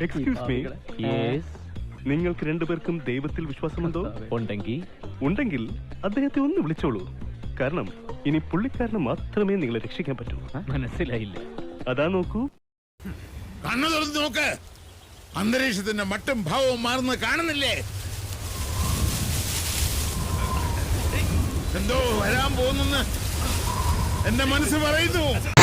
Excuse me നിങ്ങൾക്ക് രണ്ടുപേർക്കും ദൈവത്തിൽ വിശ്വാസമുണ്ടോ? ഉണ്ടെങ്കിൽ. ഉണ്ടെങ്കിൽ അദ്ദേഹത്തെ ഒന്ന് വിളിച്ചോളൂ. കാരണം ഇനി പുള്ളിക്കാരന് മാത്രമേ നിങ്ങളെ രക്ഷിക്കാൻ പറ്റൂ. മനസ്സിലായില്ല. അതാ നോക്കൂ. കണ്ണു തുറന്ന് നോക്ക്. അന്തരീക്ഷത്തിന്റെ മട്ടും ഭാവവും മാറുന്ന കാണുന്നില്ലേ? എന്തോ വരാൻ പോകുന്നെന്ന് എന്റെ മനസ്സ് പറയുന്നു.